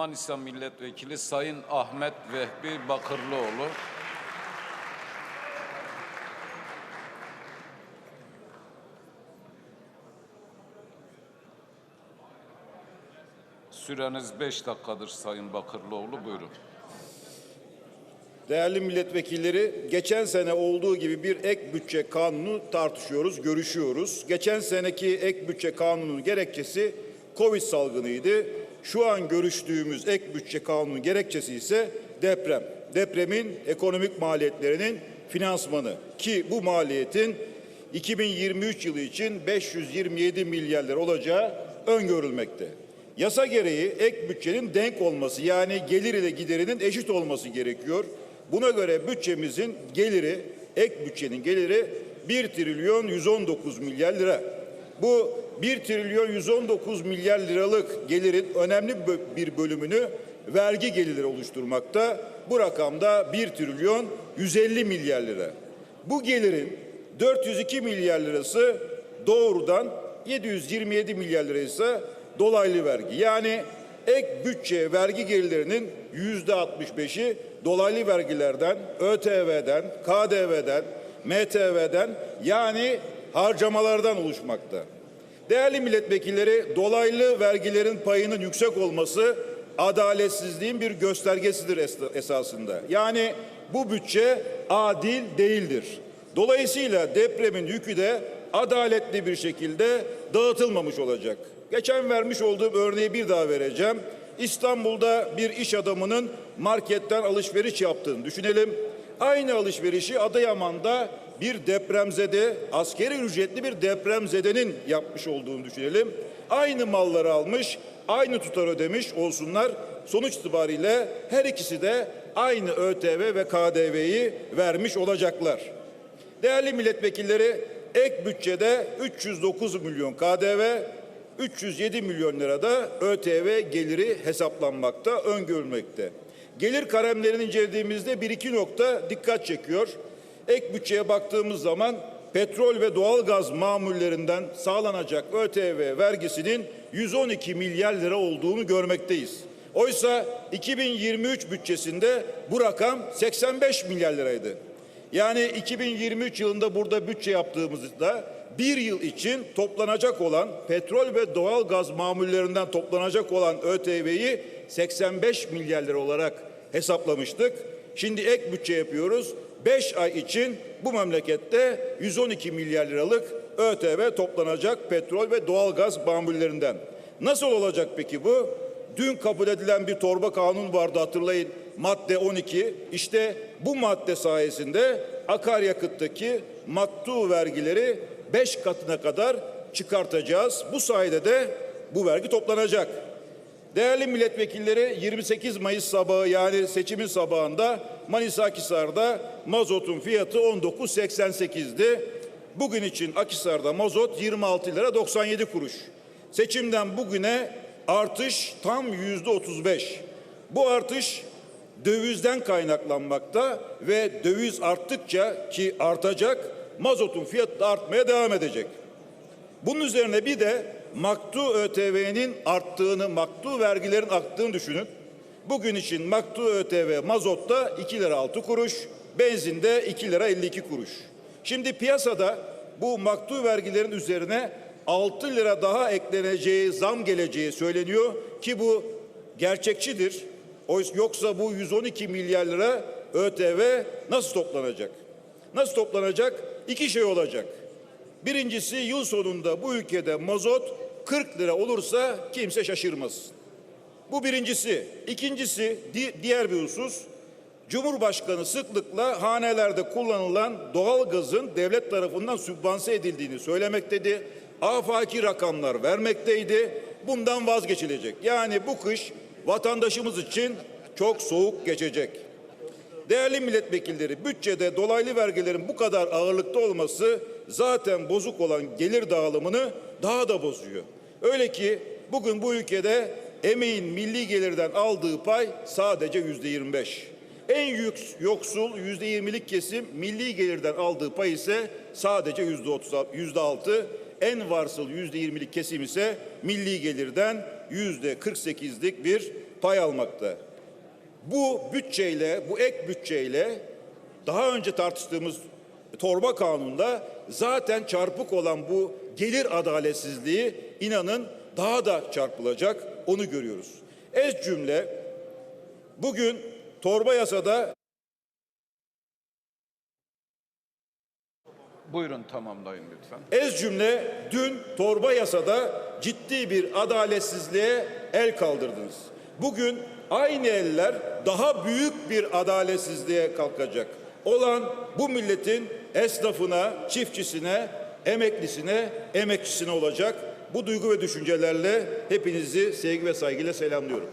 Manisa Milletvekili Sayın Ahmet Vehbi Bakırlıoğlu. Süreniz beş dakikadır Sayın Bakırlıoğlu. Buyurun. Değerli milletvekilleri, geçen sene olduğu gibi bir ek bütçe kanunu tartışıyoruz, görüşüyoruz. Geçen seneki ek bütçe kanunun gerekçesi Covid salgınıydı. Şu an görüştüğümüz ek bütçe kanunun gerekçesi ise deprem. Depremin ekonomik maliyetlerinin finansmanı ki bu maliyetin 2023 yılı için 527 milyar lira olacağı öngörülmekte. Yasa gereği ek bütçenin denk olması yani gelir ile giderinin eşit olması gerekiyor. Buna göre bütçemizin geliri, ek bütçenin geliri 1 trilyon 119 milyar lira. Bu 1 trilyon 119 milyar liralık gelirin önemli bir bölümünü vergi gelirleri oluşturmakta. Bu rakamda 1 trilyon 150 milyar lira. Bu gelirin 402 milyar lirası doğrudan 727 milyar lira ise dolaylı vergi. Yani ek bütçe vergi gelirlerinin yüzde 65'i dolaylı vergilerden, ÖTV'den, KDV'den, MTV'den yani harcamalardan oluşmakta. Değerli milletvekilleri, dolaylı vergilerin payının yüksek olması adaletsizliğin bir göstergesidir es- esasında. Yani bu bütçe adil değildir. Dolayısıyla depremin yükü de adaletli bir şekilde dağıtılmamış olacak. Geçen vermiş olduğum örneği bir daha vereceğim. İstanbul'da bir iş adamının marketten alışveriş yaptığını düşünelim. Aynı alışverişi Adıyaman'da bir depremzede, askeri ücretli bir depremzedenin yapmış olduğunu düşünelim. Aynı malları almış, aynı tutar ödemiş olsunlar. Sonuç itibariyle her ikisi de aynı ÖTV ve KDV'yi vermiş olacaklar. Değerli milletvekilleri ek bütçede 309 milyon KDV, 307 milyon lirada ÖTV geliri hesaplanmakta, öngörülmekte. Gelir kalemlerini incelediğimizde bir iki nokta dikkat çekiyor. Ek bütçeye baktığımız zaman petrol ve doğalgaz mamullerinden sağlanacak ÖTV vergisinin 112 milyar lira olduğunu görmekteyiz. Oysa 2023 bütçesinde bu rakam 85 milyar liraydı. Yani 2023 yılında burada bütçe yaptığımızda bir yıl için toplanacak olan petrol ve doğal gaz mamullerinden toplanacak olan ÖTV'yi 85 milyar lira olarak hesaplamıştık. Şimdi ek bütçe yapıyoruz. 5 ay için bu memlekette 112 milyar liralık ÖTV toplanacak petrol ve doğal gaz mamullerinden. Nasıl olacak peki bu? Dün kabul edilen bir torba kanun vardı hatırlayın. Madde 12. İşte bu madde sayesinde akaryakıttaki mattu vergileri 5 katına kadar çıkartacağız. Bu sayede de bu vergi toplanacak. Değerli milletvekilleri 28 Mayıs sabahı yani seçimin sabahında Manisa Akhisar'da mazotun fiyatı 19.88'di. Bugün için Akhisar'da mazot 26 lira 97 kuruş. Seçimden bugüne artış tam yüzde 35. Bu artış dövizden kaynaklanmakta ve döviz arttıkça ki artacak mazotun fiyatı da artmaya devam edecek. Bunun üzerine bir de maktu ÖTV'nin arttığını, maktu vergilerin arttığını düşünün. Bugün için maktu ÖTV mazotta 2 lira 6 kuruş, benzinde 2 lira 52 kuruş. Şimdi piyasada bu maktu vergilerin üzerine 6 lira daha ekleneceği, zam geleceği söyleniyor ki bu gerçekçidir. Yoksa bu 112 milyar lira ÖTV nasıl toplanacak? Nasıl toplanacak? İki şey olacak. Birincisi yıl sonunda bu ülkede mazot 40 lira olursa kimse şaşırmaz. Bu birincisi. İkincisi di- diğer bir husus. Cumhurbaşkanı sıklıkla hanelerde kullanılan doğal gazın devlet tarafından sübvanse edildiğini söylemektedir. Afaki rakamlar vermekteydi. Bundan vazgeçilecek. Yani bu kış vatandaşımız için çok soğuk geçecek. Değerli milletvekilleri, bütçede dolaylı vergilerin bu kadar ağırlıkta olması zaten bozuk olan gelir dağılımını daha da bozuyor. Öyle ki bugün bu ülkede emeğin milli gelirden aldığı pay sadece yüzde 25. En yük, yoksul yüzde 20'lik kesim milli gelirden aldığı pay ise sadece yüzde 30, yüzde 6. En varsıl yüzde 20'lik kesim ise milli gelirden yüzde 48'lik bir pay almakta. Bu bütçeyle, bu ek bütçeyle daha önce tartıştığımız torba kanunda zaten çarpık olan bu gelir adaletsizliği inanın daha da çarpılacak onu görüyoruz. Ez cümle bugün torba yasada Buyurun tamamlayın lütfen. Ez cümle dün torba yasada ciddi bir adaletsizliğe el kaldırdınız. Bugün aynı eller daha büyük bir adaletsizliğe kalkacak. Olan bu milletin esnafına, çiftçisine, emeklisine, emekçisine olacak. Bu duygu ve düşüncelerle hepinizi sevgi ve saygıyla selamlıyorum.